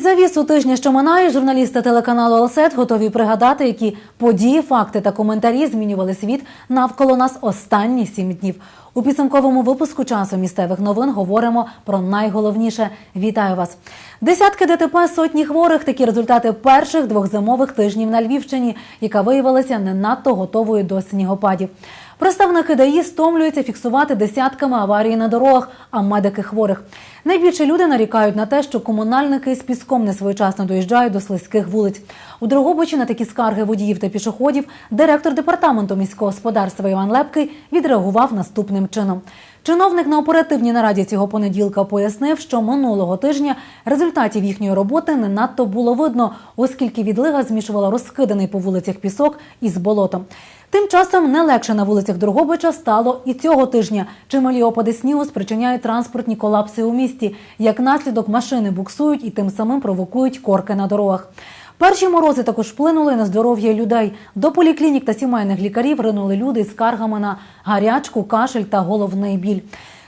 Під завісу тижня, що минає, журналісти телеканалу «Алсет» готові пригадати, які події, факти та коментарі змінювали світ навколо нас останні сім днів. У підсумковому випуску часу місцевих новин говоримо про найголовніше. Вітаю вас! Десятки ДТП, сотні хворих. Такі результати перших двох зимових тижнів на Львівщині, яка виявилася не надто готовою до снігопадів. Представники ДАІ стомлюються фіксувати десятками аварій на дорогах, а медики хворих. Найбільше люди нарікають на те, що комунальники з піском не своєчасно доїжджають до слизьких вулиць. У Дрогобичі на такі скарги водіїв та пішоходів директор департаменту міського господарства Іван Лепкий відреагував наступним чином. Чиновник на оперативній нараді цього понеділка пояснив, що минулого тижня результатів їхньої роботи не надто було видно, оскільки відлига змішувала розкиданий по вулицях пісок із болотом. Тим часом не легше на вулицях Дрогобича стало і цього тижня. Чималі опади снігу спричиняють транспортні колапси у місті. Як наслідок машини буксують і тим самим провокують корки на дорогах. Перші морози також вплинули на здоров'я людей. До поліклінік та сімейних лікарів ринули люди з скаргами на гарячку, кашель та головний біль.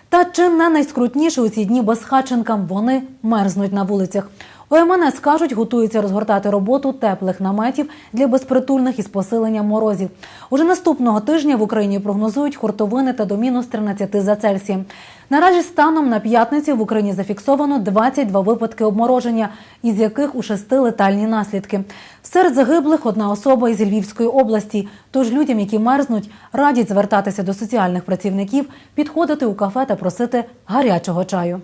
Та чи не найскрутніше у ці дні безхаченкам вони мерзнуть на вулицях. ОМНС кажуть, готуються розгортати роботу теплих наметів для безпритульних із посиленням морозів. Уже наступного тижня в Україні прогнозують хуртовини та до мінус 13 за Цельсієм. Наразі станом на п'ятницю в Україні зафіксовано 22 випадки обмороження, із яких у шести летальні наслідки. Серед загиблих одна особа із Львівської області. Тож людям, які мерзнуть, радять звертатися до соціальних працівників, підходити у кафе та просити гарячого чаю.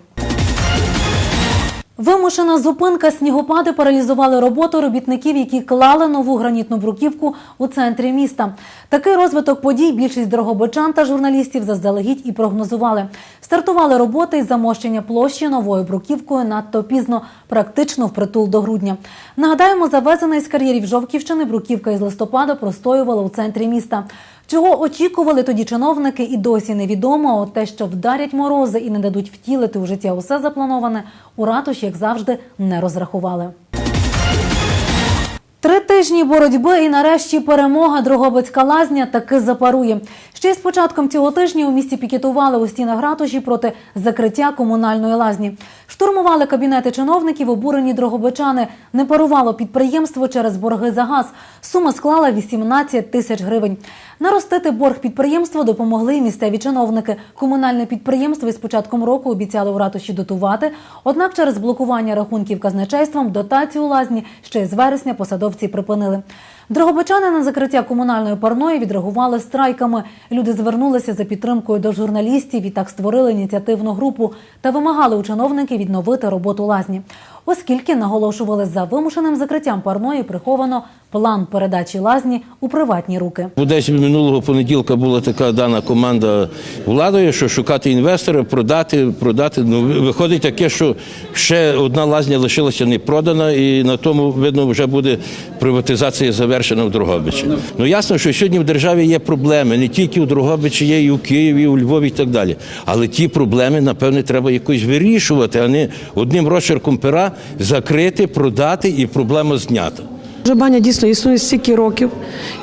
Вимушена зупинка снігопади паралізували роботу робітників, які клали нову гранітну бруківку у центрі міста. Такий розвиток подій більшість дрогобичан та журналістів заздалегідь і прогнозували. Стартували роботи із замощення площі новою бруківкою надто пізно, практично впритул до грудня. Нагадаємо, завезена із кар'єрів Жовківщини бруківка із листопада простоювала у центрі міста. Чого очікували тоді чиновники, і досі невідомо. От те, що вдарять морози і не дадуть втілити у життя усе заплановане, у ратуші, як завжди, не розрахували. Три тижні боротьби і нарешті перемога Дрогобицька лазня таки запарує. Ще й з початком цього тижня у місті пікетували у стінах ратуші проти закриття комунальної лазні. Штурмували кабінети чиновників, обурені дрогобичани. Не парувало підприємство через борги за газ. Сума склала 18 тисяч гривень. Наростити борг підприємства допомогли місцеві чиновники. Комунальне підприємство із початком року обіцяли у ратуші дотувати. Однак через блокування рахунків казначейством дотацію лазні ще з вересня посадовці припинили. Дрогобичани на закриття комунальної парної відреагували страйками. Люди звернулися за підтримкою до журналістів і так створили ініціативну групу та вимагали у чиновників відновити роботу лазні. Оскільки наголошували за вимушеним закриттям парної приховано план передачі лазні у приватні руки. Бо Десь минулого понеділка була така дана команда владою, що шукати інвестора, продати, продати. Ну виходить таке, що ще одна лазня лишилася не продана, і на тому видно вже буде приватизація завершена в Дрогобичі. Ну ясно, що сьогодні в державі є проблеми не тільки у Дрогобичі, є і у Києві, і у Львові, і так далі. Але ті проблеми, напевне, треба якось вирішувати, а не одним розчерком пера закрити, продати і проблема знята. Вже баня дійсно існує стільки років,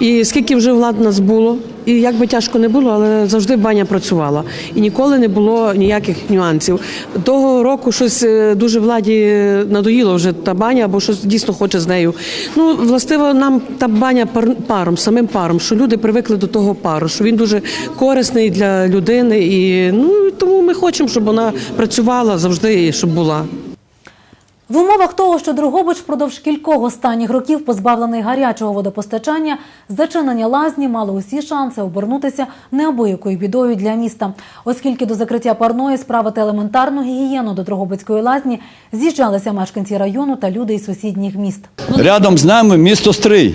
і скільки вже влад нас було. І як би тяжко не було, але завжди баня працювала. І ніколи не було ніяких нюансів. Того року щось е, дуже владі надоїло вже та баня, або щось дійсно хоче з нею. Ну, властиво, нам та баня пар- паром, самим паром, що люди привикли до того пару, що він дуже корисний для людини. І ну тому ми хочемо, щоб вона працювала завжди щоб була. В умовах того, що Дрогобич впродовж кількох останніх років позбавлений гарячого водопостачання, зачинення лазні мало усі шанси обернутися неабиякою бідою для міста, оскільки до закриття парної справити елементарну гігієну до Дрогобицької лазні з'їжджалися мешканці району та люди із сусідніх міст. Рядом з нами місто Стрий.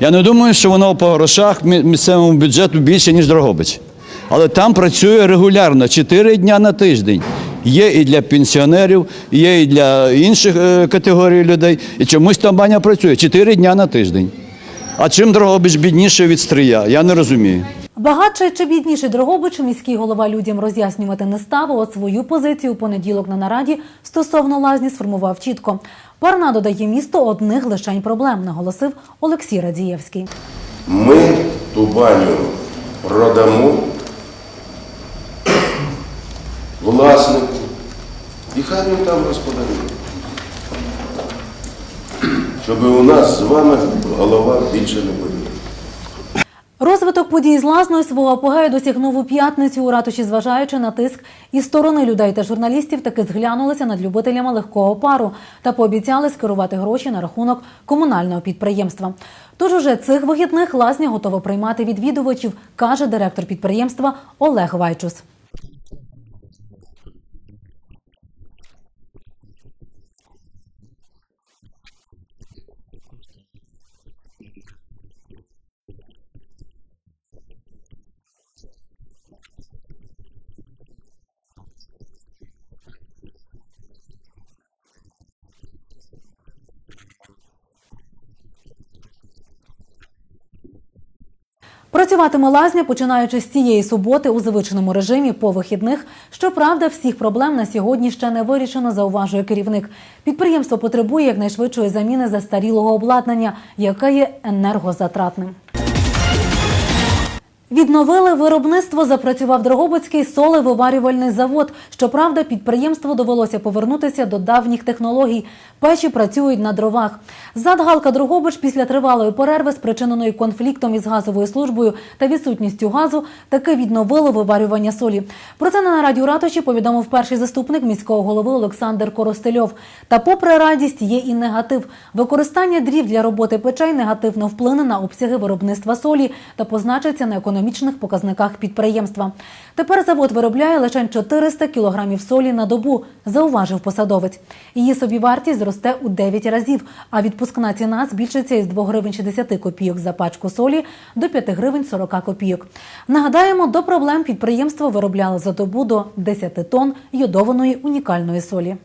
Я не думаю, що воно по грошах мі- місцевому бюджету більше, ніж Дрогобич. Але там працює регулярно, 4 дня на тиждень. Є і для пенсіонерів, є і для інших е, категорій людей. І чомусь там баня працює 4 дня на тиждень. А чим Дрогобич бідніше від Стрия? Я не розумію. Багатший чи бідніший Дрогобич міський голова людям роз'яснювати не став. От свою позицію у понеділок на нараді стосовно лазні сформував чітко. Парна додає місто одних лишень проблем, наголосив Олексій Радієвський. Ми ту баню продамо власнику, і хай він там господарює. щоб у нас з вами голова більше не боліла. Розвиток подій з Лазною свого апогею досягнув у п'ятницю у ратуші, зважаючи на тиск і сторони людей та журналістів, таки зглянулися над любителями легкого пару та пообіцяли скерувати гроші на рахунок комунального підприємства. Тож уже цих вихідних лазня готова приймати відвідувачів, каже директор підприємства Олег Вайчус. Працюватиме лазня, починаючи з цієї суботи у звичному режимі по вихідних. Щоправда, всіх проблем на сьогодні ще не вирішено, зауважує керівник. Підприємство потребує якнайшвидшої заміни застарілого обладнання, яке є енергозатратним. Відновили виробництво, запрацював Дрогобицький солевиварювальний завод. Щоправда, підприємству довелося повернутися до давніх технологій. Печі працюють на дровах. Задгалка Дрогобич після тривалої перерви, спричиненої конфліктом із газовою службою та відсутністю газу, таки відновило виварювання солі. Про це на нараді у ратуші повідомив перший заступник міського голови Олександр Коростельов. Та попри радість є і негатив. Використання дрів для роботи печей негативно вплине на обсяги виробництва солі та позначиться на економічних показниках підприємства. Тепер завод виробляє лише 400 кілограмів солі на добу, зауважив посадовець. Її собівартість зросте у 9 разів, а відпускна ціна збільшиться із 2 гривень 60 копійок за пачку солі до 5 гривень 40 копійок. Нагадаємо, до проблем підприємство виробляло за добу до 10 тонн йодованої унікальної солі.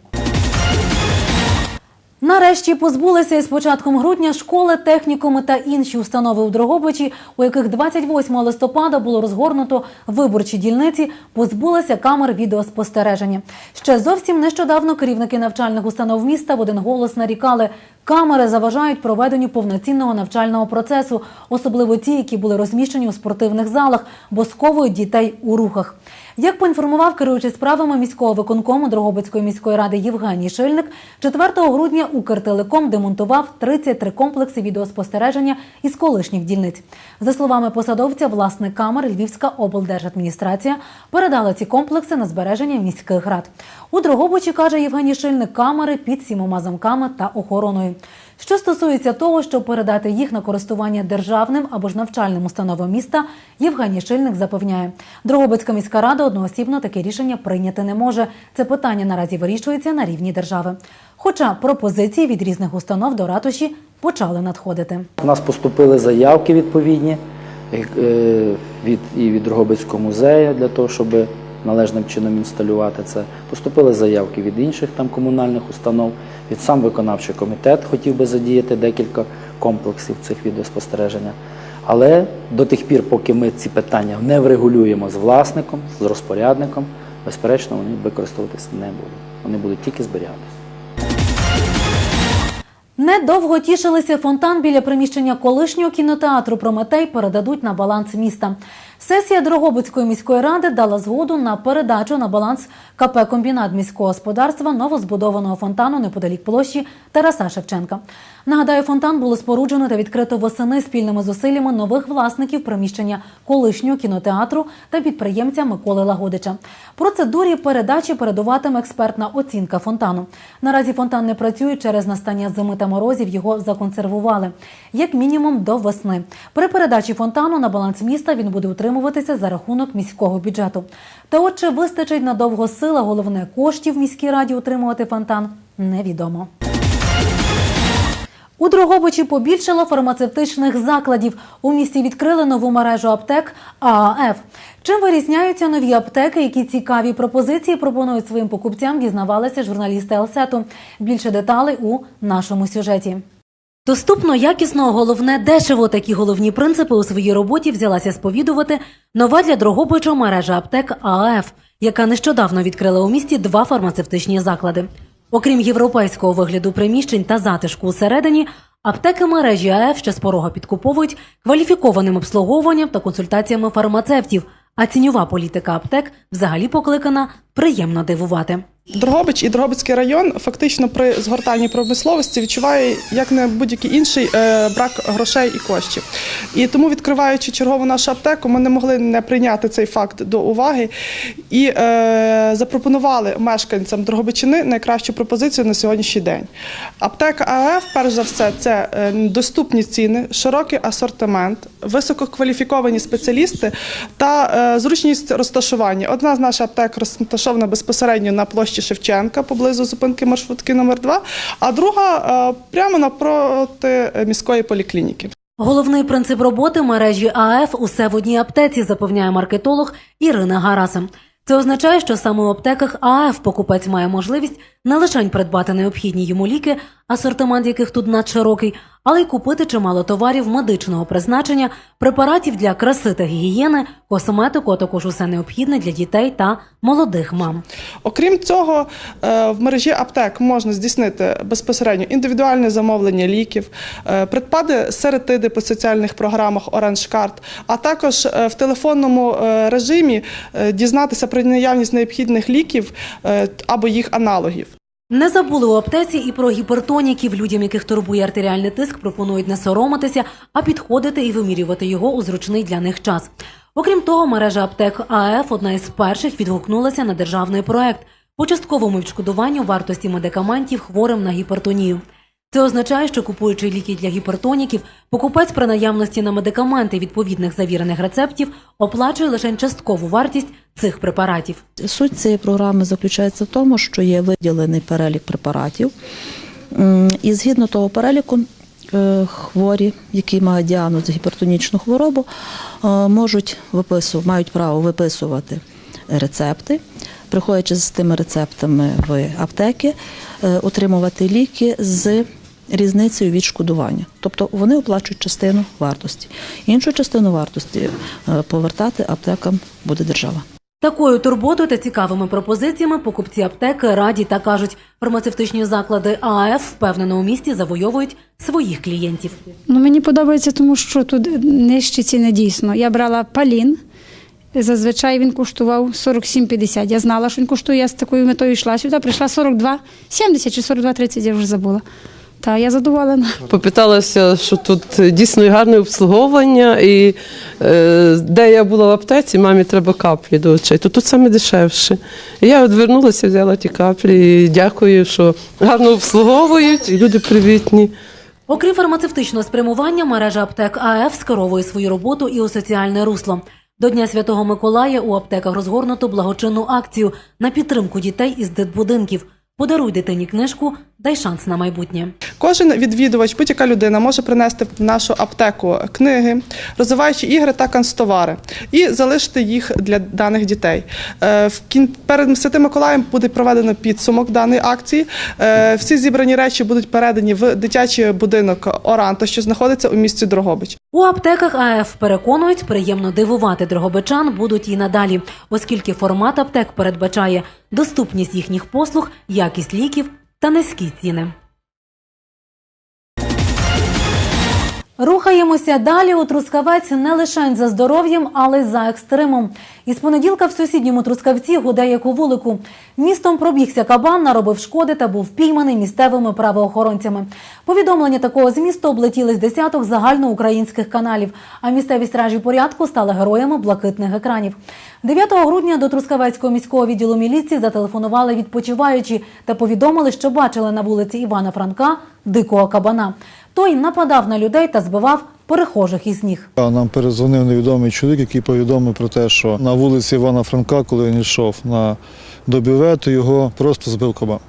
Нарешті позбулися із початком грудня школи, технікуми та інші установи у Дрогобичі, у яких 28 листопада було розгорнуто виборчі дільниці, позбулися камер відеоспостереження. Ще зовсім нещодавно керівники навчальних установ міста в один голос нарікали. Камери заважають проведенню повноцінного навчального процесу, особливо ті, які були розміщені у спортивних залах, бо сковують дітей у рухах. Як поінформував керуючий справами міського виконкому Дрогобицької міської ради Євгеній Шильник, 4 грудня Укртелеком демонтував 33 комплекси відеоспостереження із колишніх дільниць. За словами посадовця, власник камер Львівська облдержадміністрація передала ці комплекси на збереження міських рад. У Дрогобичі, каже Євгеній Шильник, камери під сімома замками та охороною. Що стосується того, щоб передати їх на користування державним або ж навчальним установам міста, Євгеній Шильник запевняє, Дрогобицька міська рада одноосібно таке рішення прийняти не може. Це питання наразі вирішується на рівні держави. Хоча пропозиції від різних установ до ратуші почали надходити. У нас поступили заявки відповідні е, від, і від Дрогобицького музею для того, щоб належним чином інсталювати це. Поступили заявки від інших там комунальних установ, від сам виконавчий комітет хотів би задіяти декілька комплексів цих відеоспостереження. Але до тих пір, поки ми ці питання не врегулюємо з власником, з розпорядником, безперечно, вони використовуватися не будуть. Вони будуть тільки зберігатися. Недовго тішилися фонтан біля приміщення колишнього кінотеатру Прометей передадуть на баланс міста. Сесія Дрогобицької міської ради дала згоду на передачу на баланс КП «Комбінат міського господарства новозбудованого фонтану неподалік площі Тараса Шевченка. Нагадаю, фонтан було споруджено та відкрито восени спільними зусиллями нових власників приміщення колишнього кінотеатру та підприємця Миколи Лагодича. Процедурі передачі передуватиме експертна оцінка фонтану. Наразі фонтан не працює через настання зими та морозів. Його законсервували як мінімум до весни. При передачі фонтану на баланс міста він буде утримуватися за рахунок міського бюджету. Та от чи вистачить надовго сила, головне коштів міській раді утримувати фонтан, невідомо. У Дрогобичі побільшало фармацевтичних закладів. У місті відкрили нову мережу аптек ААФ. Чим вирізняються нові аптеки, які цікаві пропозиції пропонують своїм покупцям, дізнавалися журналісти Елсету. Більше деталей у нашому сюжеті. Доступно, якісно, головне, дешево. Такі головні принципи у своїй роботі взялася сповідувати нова для Дрогобича мережа аптек ААФ, яка нещодавно відкрила у місті два фармацевтичні заклади. Окрім європейського вигляду приміщень та затишку усередині, аптеки мережі АФ ще з порога підкуповують кваліфікованим обслуговуванням та консультаціями фармацевтів, а ціньова політика аптек взагалі покликана приємно дивувати. Дрогобич і Дрогобицький район фактично при згортанні промисловості відчуває як не будь-який інший е, брак грошей і коштів. І тому, відкриваючи чергову нашу аптеку, ми не могли не прийняти цей факт до уваги і е, запропонували мешканцям Дрогобичини найкращу пропозицію на сьогоднішній день. Аптека АФ, перш за все, це е, доступні ціни, широкий асортимент, висококваліфіковані спеціалісти та е, зручність розташування. Одна з наших аптек розташована безпосередньо на площі Шевченка, поблизу зупинки маршрутки номер 2 а друга е, прямо напроти е, міської поліклініки. Головний принцип роботи мережі АФ усе в одній аптеці, запевняє маркетолог Ірина Гарасим. Це означає, що саме в аптеках АФ покупець має можливість не лише придбати необхідні йому ліки, асортимент яких тут надширокий, але й купити чимало товарів медичного призначення, препаратів для краси та гігієни, косметику, а також усе необхідне для дітей та молодих мам. Окрім цього, е, в мережі аптек можна здійснити безпосередньо індивідуальне замовлення ліків, е, придбати серетиди по соціальних програмах Orange Card, а також е, в телефонному режимі дізнатися про наявність необхідних ліків або їх аналогів. Не забули у аптеці і про гіпертоніків. Людям, яких турбує артеріальний тиск, пропонують не соромитися, а підходити і вимірювати його у зручний для них час. Окрім того, мережа аптек АФ одна із перших відгукнулася на державний проект по частковому відшкодуванню вартості медикаментів хворим на гіпертонію. Це означає, що купуючи ліки для гіпертоніків, покупець при наявності на медикаменти відповідних завірених рецептів оплачує лише часткову вартість цих препаратів. Суть цієї програми заключається в тому, що є виділений перелік препаратів, і згідно того переліку. е, Хворі, які мають діагноз гіпертонічну хворобу, е, можуть випису, мають право виписувати рецепти, приходячи з тими рецептами в аптеки, е, отримувати ліки з різницею відшкодування. Тобто вони оплачують частину вартості. Іншу частину вартості е, повертати аптекам буде держава. Такою турботою та цікавими пропозиціями покупці аптеки раді та кажуть, фармацевтичні заклади АФ впевнено у місті завойовують своїх клієнтів. Ну, мені подобається, тому що тут нижчі ціни дійсно. Я брала палін. Зазвичай він коштував 47,50. Я знала, що він коштує. Я з такою метою йшла сюди. Прийшла 42,70 чи 42,30, я вже забула. Та я задоволена. Попиталася, що тут дійсно гарне обслуговування, і е, де я була в аптеці, мамі треба каплі до очей, то тут саме дешевше. І я відвернулася, взяла ті каплі. І дякую, що гарно обслуговують, і люди привітні. Окрім фармацевтичного спрямування, мережа аптек АФ скеровує свою роботу і у соціальне русло. До Дня Святого Миколая у аптеках розгорнуто благочинну акцію на підтримку дітей із дитбудинків. Подаруй дитині книжку, дай шанс на майбутнє. Кожен відвідувач, будь-яка людина може принести в нашу аптеку книги, розвиваючі ігри та канцтовари і залишити їх для даних дітей. Е. Перед Святим Миколаєм буде проведено підсумок даної акції. Е, Всі зібрані речі будуть передані в дитячий будинок Оранто, що знаходиться у місті Дрогобич. У аптеках АФ переконують, приємно дивувати дрогобичан будуть і надалі, оскільки формат аптек передбачає доступність їхніх послуг, якість ліків та низькі ціни. Рухаємося далі у Трускавець не лише за здоров'ям, але й за екстримом. Із понеділка в сусідньому Трускавці гуде як у вулику. Містом пробігся кабан, наробив шкоди та був пійманий місцевими правоохоронцями. Повідомлення такого змісту облетіли з десяток загальноукраїнських каналів, а місцеві стражі порядку стали героями блакитних екранів. 9 грудня до Трускавецького міського відділу міліції зателефонували відпочиваючі та повідомили, що бачили на вулиці Івана Франка дикого кабана. Той нападав на людей та збивав перехожих із ніг. Нам перезвонив невідомий чоловік, який повідомив про те, що на вулиці Івана Франка, коли він йшов на добювету, його просто збив кабан.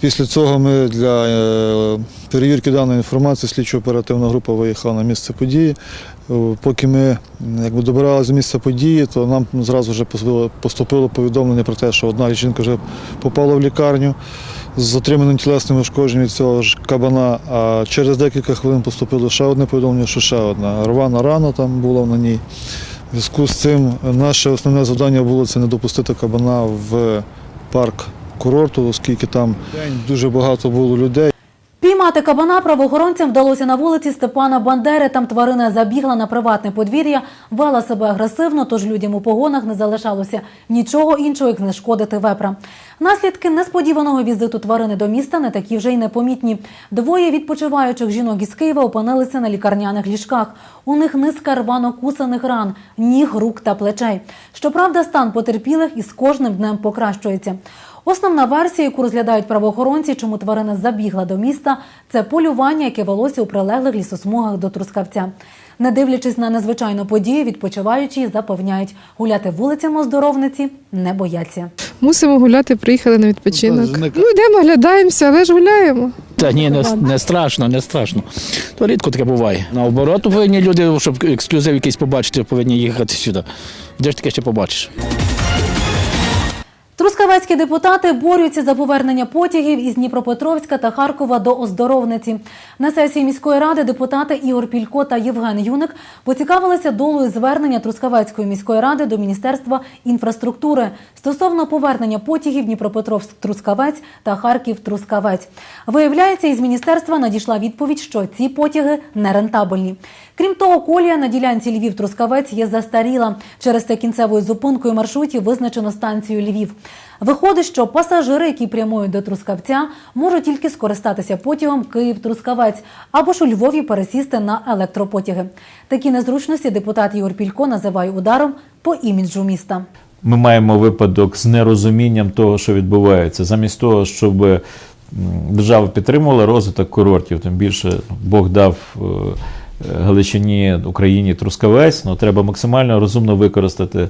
Після цього ми для е, перевірки даної інформації слідчо-оперативна група виїхала на місце події. Е, Поки ми якби, добиралися до місця події, то нам зразу вже поступило- поступило повідомлення про те, що одна жінка вже попала в лікарню з отриманим тілесним ушкодженням від цього ж кабана. А через декілька хвилин поступило ще одне повідомлення, що ще одна рвана рана там була на ній. В зв'язку з цим наше основне завдання було це не допустити кабана в парк курорту, оскільки там дуже багато було людей. Піймати кабана правоохоронцям вдалося на вулиці Степана Бандери. Там тварина забігла на приватне подвір'я, вела себе агресивно, тож людям у погонах не залишалося нічого іншого, як знешкодити вепра. Наслідки несподіваного візиту тварини до міста не такі вже й непомітні. Двоє відпочиваючих жінок із Києва опинилися на лікарняних ліжках. У них низка рвано кусаних ран, ніг, рук та плечей. Щоправда, стан потерпілих із кожним днем покращується. Основна версія, яку розглядають правоохоронці, чому тварина забігла до міста, це полювання, яке велося у прилеглих лісосмугах до Трускавця. Не дивлячись на незвичайну подію, відпочиваючі запевняють, гуляти вулицями оздоровниці не бояться. Мусимо гуляти, приїхали на відпочинок. Ну, Ну, йдемо, оглядаємося, але ж гуляємо. Та ні, не, не страшно, не страшно. То рідко таке буває. Наоборот, повинні люди, щоб ексклюзив якийсь побачити, повинні їхати сюди. Де ж таке ще побачиш? Трускавецькі депутати борються за повернення потягів із Дніпропетровська та Харкова до оздоровниці. На сесії міської ради депутати Ігор Пілько та Євген Юник поцікавилися долою звернення Трускавецької міської ради до Міністерства інфраструктури стосовно повернення потягів Дніпропетровськ-Трускавець та Харків-Трускавець. Виявляється, із міністерства надійшла відповідь, що ці потяги нерентабельні. Крім того, колія на ділянці Львів-Трускавець є застаріла. Через те кінцевою зупинкою маршрутів визначено станцію Львів. Виходить, що пасажири, які прямують до Трускавця, можуть тільки скористатися потягом Київ-Трускавець або ж у Львові пересісти на електропотяги. Такі незручності депутат Ігор Пілько називає ударом по іміджу міста. Ми маємо випадок з нерозумінням того, що відбувається, замість того, щоб держава підтримувала розвиток курортів, тим більше Бог дав е, Галичині, Україні Трускавець, ну треба максимально розумно використати е,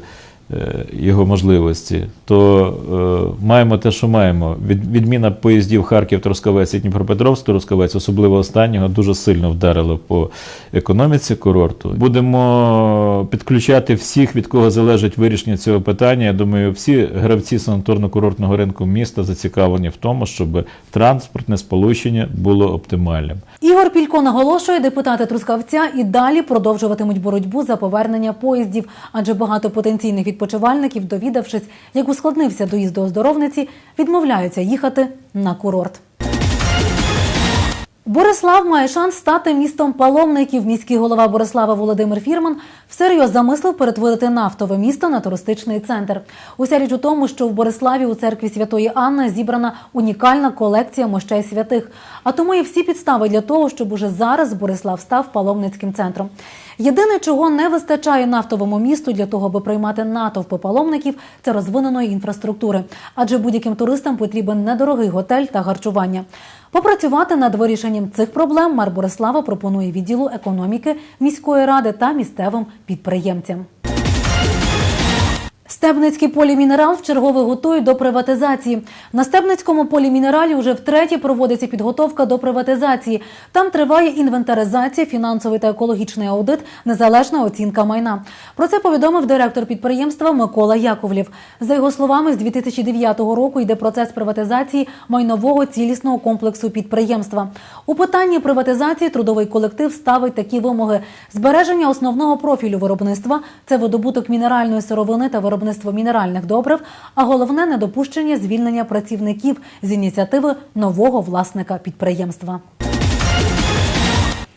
його можливості. То е, маємо те, що маємо. Від, відміна поїздів Харків, Трускавець і Дніпропетровськ, Трускавець, особливо останнього, дуже сильно вдарило по економіці курорту. Будемо підключати всіх, від кого залежить вирішення цього питання. Я думаю, всі гравці санаторно-курортного ринку міста зацікавлені в тому, щоб транспортне сполучення було оптимальним. Ігор Пілько наголошує, депутати Трускавця і далі продовжуватимуть боротьбу за повернення поїздів, адже багато потенційних відпочивальників, довідавшись, як ускладнився доїзд до оздоровниці, відмовляються їхати на курорт. Борислав має шанс стати містом паломників. Міський голова Борислава Володимир Фірман всерйоз замислив перетворити нафтове місто на туристичний центр. Уся річ у тому, що в Бориславі у церкві Святої Анни зібрана унікальна колекція мощей святих. А тому є всі підстави для того, щоб уже зараз Борислав став паломницьким центром. Єдине, чого не вистачає нафтовому місту для того, аби приймати натовпи паломників, це розвиненої інфраструктури. Адже будь-яким туристам потрібен недорогий готель та харчування. Попрацювати над вирішенням цих проблем мер Борислава пропонує відділу економіки міської ради та місцевим підприємцям. Стебницький полімінерал вчергове готують до приватизації. На Стебницькому полімінералі вже втретє проводиться підготовка до приватизації. Там триває інвентаризація, фінансовий та екологічний аудит, незалежна оцінка майна. Про це повідомив директор підприємства Микола Яковлів. За його словами, з 2009 року йде процес приватизації майнового цілісного комплексу підприємства. У питанні приватизації трудовий колектив ставить такі вимоги: збереження основного профілю виробництва це видобуток мінеральної сировини та виробництво мінеральних добрив, а головне недопущення звільнення працівників з ініціативи нового власника підприємства.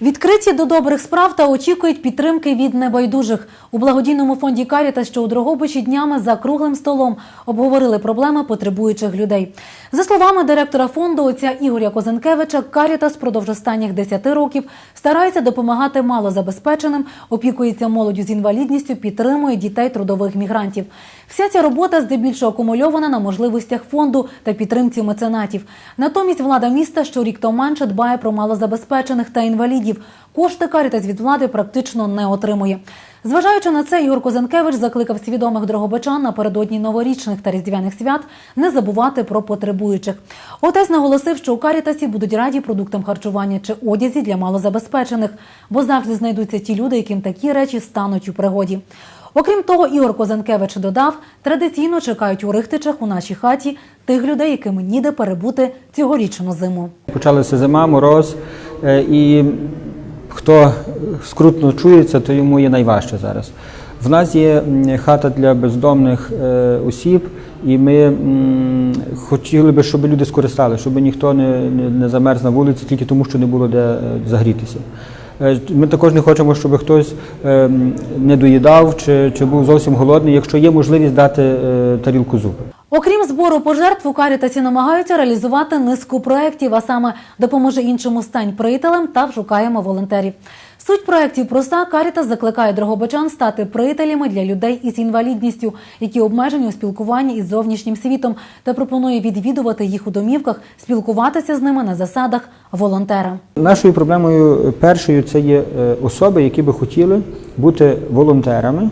Відкриті до добрих справ та очікують підтримки від небайдужих. У благодійному фонді Каріта, що у Дрогобичі днями за круглим столом обговорили проблеми потребуючих людей. За словами директора фонду отця Ігоря Козенкевича, Карітас впродовж останніх 10 років старається допомагати малозабезпеченим, опікується молоддю з інвалідністю, підтримує дітей трудових мігрантів. Вся ця робота здебільшого акумульована на можливостях фонду та підтримці меценатів. Натомість влада міста щорік то менше дбає про малозабезпечених та інвалідів. Кошти Карітас від влади практично не отримує. Зважаючи на це, Ігор Козенкевич закликав свідомих дрогобичан напередодні новорічних та різдвяних свят не забувати про потребуючих. Отець наголосив, що у Карітасі будуть раді продуктам харчування чи одязі для малозабезпечених, бо завжди знайдуться ті люди, яким такі речі стануть у пригоді. Окрім того, Ігор Козенкевич додав, традиційно чекають у Рихтичах у нашій хаті тих людей, яким ніде перебути цьогорічну зиму. Почалася зима, мороз, е, і хто скрутно чується, то йому є найважче зараз. В нас є хата для бездомних е, осіб, і ми хотіли би, щоб люди скористали, щоб ніхто не замерз на вулиці тільки тому, що не було де е, загрітися. Е, Ми також не хочемо, щоб хтось е, не доїдав чи, чи був зовсім голодний, якщо є можливість дати е, тарілку зуби. Окрім збору пожертв, у Карітасі намагаються реалізувати низку проєктів, а саме допоможе іншому стань приятелем та шукаємо волонтерів. Суть проєктів проста Карітас закликає дрогобичан стати приятелями для людей із інвалідністю, які обмежені у спілкуванні із зовнішнім світом, та пропонує відвідувати їх у домівках, спілкуватися з ними на засадах волонтера. Нашою проблемою першою це є е, особи, які би хотіли бути волонтерами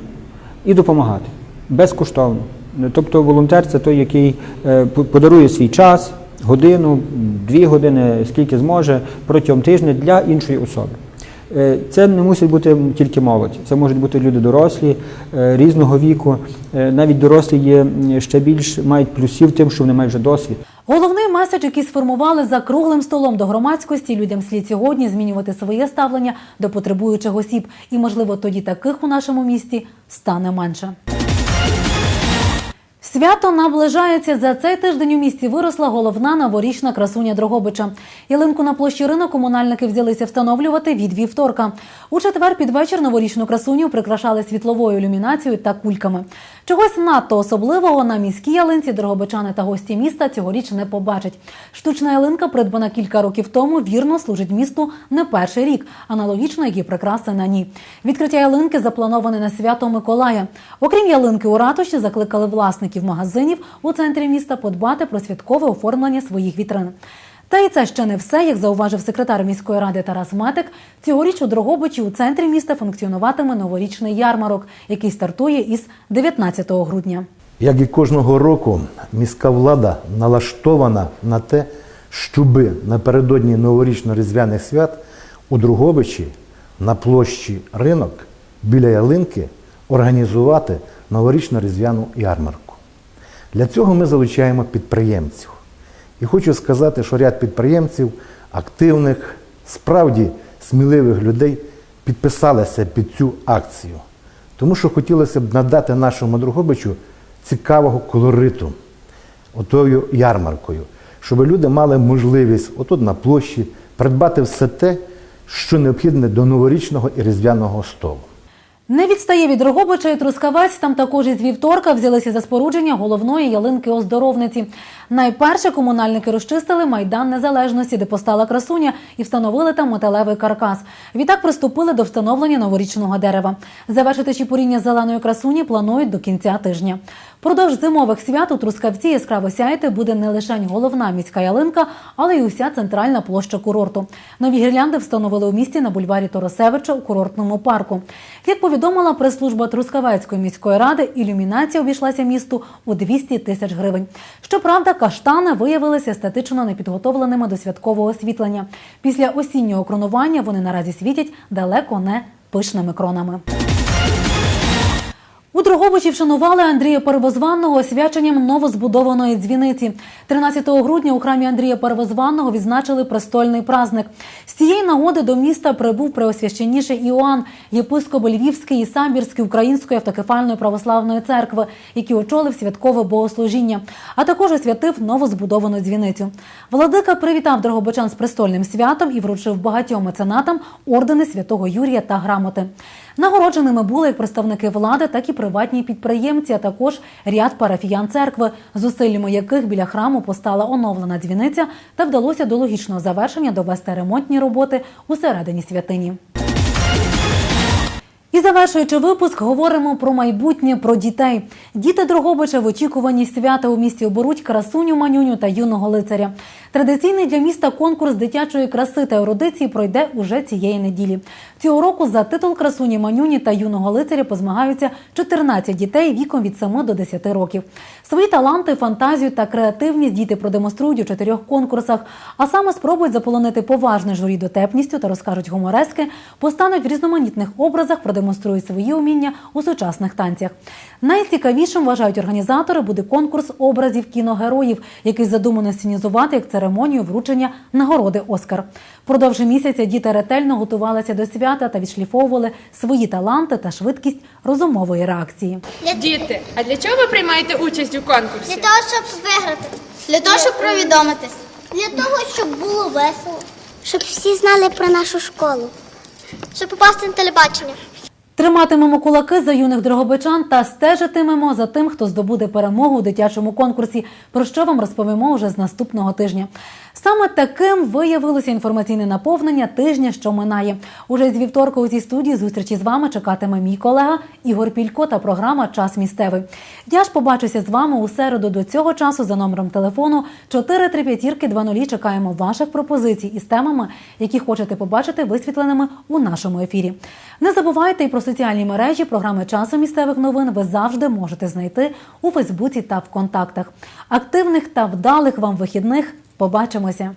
і допомагати безкоштовно. Тобто волонтер це той, який е, подарує свій час, годину, дві години, скільки зможе протягом тижня для іншої особи. Е, Це не мусить бути тільки молодь, це можуть бути люди дорослі, е, різного віку. Е, Навіть дорослі є ще більш мають плюсів тим, що вони мають вже досвід. Головний меседж, який сформували за круглим столом до громадськості, людям слід сьогодні змінювати своє ставлення до потребуючих осіб, і можливо тоді таких у нашому місті стане менше. Свято наближається. За цей тиждень у місті виросла головна новорічна красуня Дрогобича. Ялинку на площі ринок комунальники взялися встановлювати від вівторка. У четвер під вечір новорічну красуню прикрашали світловою ілюмінацією та кульками. Чогось надто особливого на міській ялинці дрогобичани та гості міста цьогоріч не побачать. Штучна ялинка, придбана кілька років тому, вірно служить місту не перший рік, аналогічно і прикраси на ній. Відкриття ялинки заплановане на свято Миколая. Окрім ялинки у ратуші, закликали власників магазинів у центрі міста подбати про святкове оформлення своїх вітрин. Та і це ще не все, як зауважив секретар міської ради Тарас Метик. Цьогоріч у Дрогобичі у центрі міста функціонуватиме новорічний ярмарок, який стартує із 19 грудня. Як і кожного року, міська влада налаштована на те, щоби напередодні новорічно-різдвяних свят у Другобичі на площі ринок біля ялинки організувати новорічно-різдвяну ярмарку. Для цього ми залучаємо підприємців. І хочу сказати, що ряд підприємців, активних, справді сміливих людей підписалися під цю акцію. Тому що хотілося б надати нашому Другобичу цікавого колориту отою ярмаркою, щоб люди мали можливість отут на площі придбати все те, що необхідне до новорічного і різдвяного столу. Не відстає від Рогобича і Трускавець. Там також із вівторка взялися за спорудження головної ялинки оздоровниці. Найперше комунальники розчистили майдан незалежності, де постала красуня, і встановили там металевий каркас. Відтак приступили до встановлення новорічного дерева. Завершити чіпуріння зеленої красуні планують до кінця тижня. Продовж зимових свят у Трускавці яскраво сяяти буде не лише головна міська ялинка, але й уся центральна площа курорту. Нові гірлянди встановили у місті на бульварі Торосевича у курортному парку. Як повідомила прес-служба Трускавецької міської ради, ілюмінація обійшлася місту у 200 тисяч гривень. Щоправда, каштани виявилися естетично непідготовленими до святкового освітлення. Після осіннього кронування вони наразі світять далеко не пишними кронами. У Дрогобичі вшанували Андрія Первозванного освяченням новозбудованої дзвіниці. 13 грудня у храмі Андрія Первозванного відзначили престольний праздник. З цієї нагоди до міста прибув преосвященніший Іоанн, єпископ Львівський і Самбірський Української автокефальної православної церкви, який очолив святкове богослужіння, а також освятив новозбудовану дзвіницю. Владика привітав дрогобичан з престольним святом і вручив багатьом меценатам ордени святого Юрія та грамоти. Нагородженими були як представники влади, так і приватні підприємці, а також ряд парафіян церкви, зусиллями яких біля храму постала оновлена дзвіниця та вдалося до логічного завершення довести ремонтні роботи усередині святині. І завершуючи випуск, говоримо про майбутнє, про дітей. Діти Дрогобича в очікуванні свята у місті оберуть красуню манюню та юного лицаря. Традиційний для міста конкурс дитячої краси та ерудиції пройде уже цієї неділі. Цього року за титул красуні манюні та юного лицаря позмагаються 14 дітей віком від 7 до 10 років. Свої таланти, фантазію та креативність діти продемонструють у чотирьох конкурсах, а саме спробують заполонити поважне журі дотепністю та розкажуть гуморески, постануть в різноманітних образах, продемонструють свої уміння у сучасних танцях. Найцікавішим вважають організатори буде конкурс образів кіногероїв, який задумано сценізувати як церемонію церемонію вручення нагороди Оскар. Продовж місяця діти ретельно готувалися до свята та відшліфовували свої таланти та швидкість розумової реакції. Діти, а для чого ви приймаєте участь у конкурсі? Для того, щоб виграти. Для того, щоб провідомитись. Для того, щоб було весело. Щоб всі знали про нашу школу. Щоб попасти на телебачення. Триматимемо кулаки за юних дрогобичан та стежитимемо за тим, хто здобуде перемогу у дитячому конкурсі, про що вам розповімо вже з наступного тижня. Саме таким виявилося інформаційне наповнення тижня, що минає. Уже з вівторка у цій студії зустрічі з вами чекатиме мій колега Ігор Пілько та програма Час місцевий. Я ж побачуся з вами у середу до цього часу за номером телефону 435 Чекаємо ваших пропозицій із темами, які хочете побачити висвітленими у нашому ефірі. Не забувайте і про соціальні мережі програми часу місцевих новин ви завжди можете знайти у Фейсбуці та ВКонтактах. Активних та вдалих вам вихідних. Побачимося!